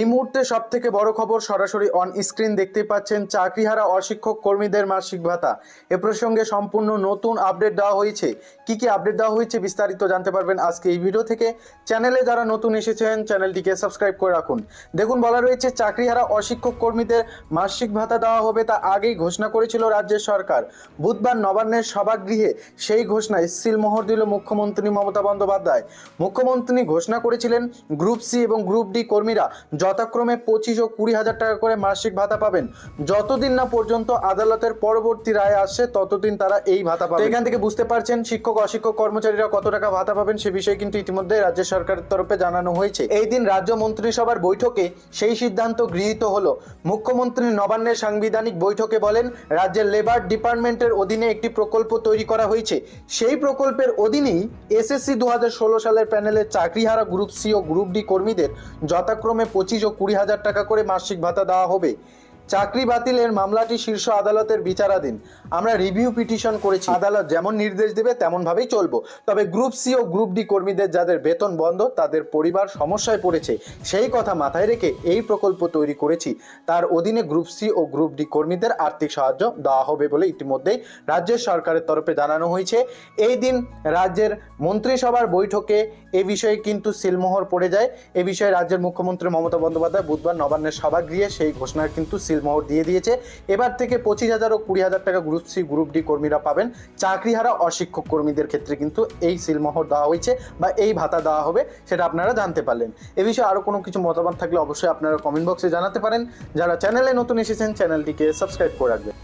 এই মুহূর্তে সব থেকে বড় খবর সরাসরি অন স্ক্রিন দেখতে পাচ্ছেন চাকরিহারা অশিক্ষক কর্মীদের মাসিক ভাতা। এ প্রসঙ্গে সম্পূর্ণ নতুন আপডেট দেওয়া হয়েছে। কি কি আপডেট দেওয়া হয়েছে বিস্তারিত জানতে পারবেন আজকে এই ভিডিও থেকে। চ্যানেলে যারা নতুন এসেছেন চ্যানেলটিকে সাবস্ক্রাইব করে রাখুন। দেখুন, বলা রয়েছে চাকরিহারা অশিক্ষক কর্মীদের মাসিক ভাতা দেওয়া হবে তা আগেই ঘোষণা করেছিল রাজ্যের সরকার। বুধবার নবান্নের সভাগৃহে সেই ঘোষণায় সিলমোহর দিল মুখ্যমন্ত্রী মমতা বন্দ্যোপাধ্যায়। মুখ্যমন্ত্রী ঘোষণা করেছিলেন গ্রুপ সি এবং গ্রুপ ডি কর্মীরা যথাক্রমে পঁচিশ ও কুড়ি হাজার টাকা করে মাসিক ভাতা পাবেন। যতদিন না পর্যন্ত আদালতের পরবর্তী রায় আসছে ততদিন তারা এই ভাতা পাবেন। এখান থেকে বুঝতে পারছেন শিক্ষক, অশিক্ষক, কর্মচারীরা কত টাকা ভাতা পাবেন সে বিষয়ে কিন্তু ইতিমধ্যে রাজ্য সরকারের তরফে জানানো হয়েছে। এই দিন রাজ্য মন্ত্রিসভার বৈঠকে সেই সিদ্ধান্ত গৃহীত হলো। মুখ্যমন্ত্রী নবান্নের সাংবিধানিক বৈঠকে বলেন, রাজ্যের লেবার ডিপার্টমেন্টের অধীনে একটি প্রকল্প তৈরি করা হয়েছে। সেই প্রকল্পের অধীনেই এসএসসি দু হাজার ষোলো সালের প্যানেলের চাকরিহারা গ্রুপ সি ও গ্রুপ ডি কর্মীদের যথাক্রমে পঁচিশ ও কুড়ি হাজার টাকা করে মাসিক ভাতা দেওয়া হবে। চাকরি বাতিলের মামলাটি শীর্ষ আদালতের বিচারাধীন। আমরা রিভিউ পিটিশন করেছি। আদালত যেমন নির্দেশ দেবে তেমন ভাবেই চলবো। তবে গ্রুপ সি ও গ্রুপ ডি কর্মীদের যাদের বেতন বন্ধ, তাদের পরিবার সমস্যায় পড়েছে, সেই কথা মাথায় রেখে এই প্রকল্প তৈরি করেছি। তার অধীনে গ্রুপ সি ও গ্রুপ ডি কর্মীদের আর্থিক সাহায্য দেওয়া হবে বলে ইতিমধ্যেই রাজ্যের সরকারের তরফে জানানো হয়েছে। এই দিন রাজ্যের মন্ত্রিসভার বৈঠকে এ বিষয়ে কিন্তু সিলমোহর পড়ে যায়। এ বিষয়ে রাজ্যের মুখ্যমন্ত্রী মমতা বন্দ্যোপাধ্যায় বুধবার নবান্নের সভাগৃহে সেই ঘোষণার কিন্তু সিলমোহর দিয়ে দিয়েছে। এবার থেকে পঁচিশ হাজার ও কুড়ি হাজার টাকা গ্রুপ সি গ্রুপ ডি কর্মীরা পাবেন। চাকরিহারা অশিক্ষক কর্মীদের ক্ষেত্রে কিন্তু এই সিলমোহর দেওয়া হয়েছে বা এই ভাতা দেওয়া হবে সেটা আপনারা জানতে পারলেন। এ বিষয়ে আরও কোনো কিছু মতামত থাকলে অবশ্যই আপনারা কমেন্ট বক্সে জানাতে পারেন। যারা চ্যানেলে নতুন এসেছেন চ্যানেলটিকে সাবস্ক্রাইব করে রাখবেন।